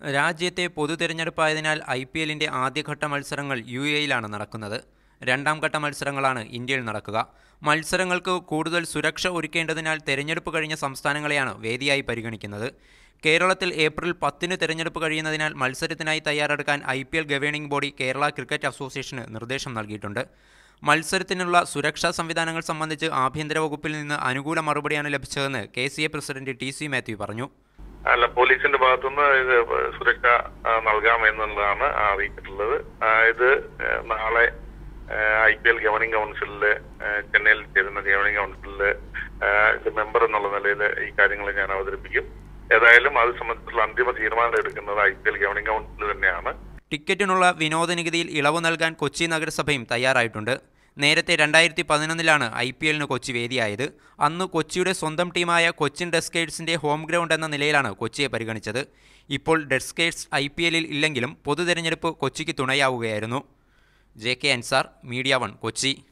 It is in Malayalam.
രാജ്യത്തെ പൊതു തിരഞ്ഞെടുപ്പായതിനാൽ ഐ പി എല്ലിന്റെ ആദ്യഘട്ട മത്സരങ്ങൾ യു എയിലാണ് നടക്കുന്നത്. രണ്ടാം ഘട്ട മത്സരങ്ങളാണ് ഇന്ത്യയിൽ നടക്കുക. മത്സരങ്ങൾക്ക് കൂടുതൽ സുരക്ഷ ഒരുക്കേണ്ടതിനാൽ തെരഞ്ഞെടുപ്പ് കഴിഞ്ഞ സംസ്ഥാനങ്ങളെയാണ് വേദിയായി പരിഗണിക്കുന്നത്. കേരളത്തിൽ ഏപ്രിൽ പത്തിന് തെരഞ്ഞെടുപ്പ് കഴിയുന്നതിനാൽ മത്സരത്തിനായി തയ്യാറെടുക്കാൻ I P L governing body Kerala cricket അസോസിയേഷന് നിർദ്ദേശം നൽകിയിട്ടുണ്ട്. മത്സരത്തിനുള്ള സുരക്ഷാ സംവിധാനങ്ങൾ സംബന്ധിച്ച് ആഭ്യന്തര വകുപ്പിൽ നിന്ന് അനുകൂല മറുപടിയാണ് ലഭിച്ചതെന്ന് K C A president T C Mathew പറഞ്ഞു. അല്ല പോലീസിന്റെ ഭാഗത്തുനിന്ന് ഇത് സുരക്ഷ നൽകാം നൽകാമെന്നുള്ളതാണ് അറിയിച്ചിട്ടുള്ളത്. അതായത് നാളെ ഐ പി എൽ ഗവർണിംഗ് കൗൺസിലിൽ ചെന്നൈയിൽ ചേരുന്ന ഗവർണിംഗ് കൗൺസിലിൽ മെമ്പർ എന്നുള്ള നിലയിൽ ഈ കാര്യങ്ങൾ ഞാൻ അവതരിപ്പിക്കും. ഏതായാലും അത് സംബന്ധിച്ചുള്ള അന്തിമ തീരുമാനം എടുക്കുന്നത് I P L governing council തന്നെയാണ്. ടിക്കറ്റിനുള്ള വിനോദ നികുതിയിൽ ഇളവ് നൽകാൻ കൊച്ചി നഗരസഭയും തയ്യാറായിട്ടുണ്ട്. നേരത്തെ രണ്ടായിരത്തി പതിനൊന്നിലാണ് ഐ പി എല്ലിന് കൊച്ചി വേദിയായത്. അന്ന് കൊച്ചിയുടെ സ്വന്തം ടീമായ കൊച്ചിൻ ഡെസ്കേഴ്സിന്റെ ഹോം ഗ്രൗണ്ട് എന്ന നിലയിലാണ് കൊച്ചിയെ പരിഗണിച്ചത്. ഇപ്പോൾ ഡെസ്കേഴ്സ് ഐ പി എല്ലിൽ ഇല്ലെങ്കിലും പൊതു കൊച്ചിക്ക് തുണയാവുകയായിരുന്നു. J K Ansar media one Kochi.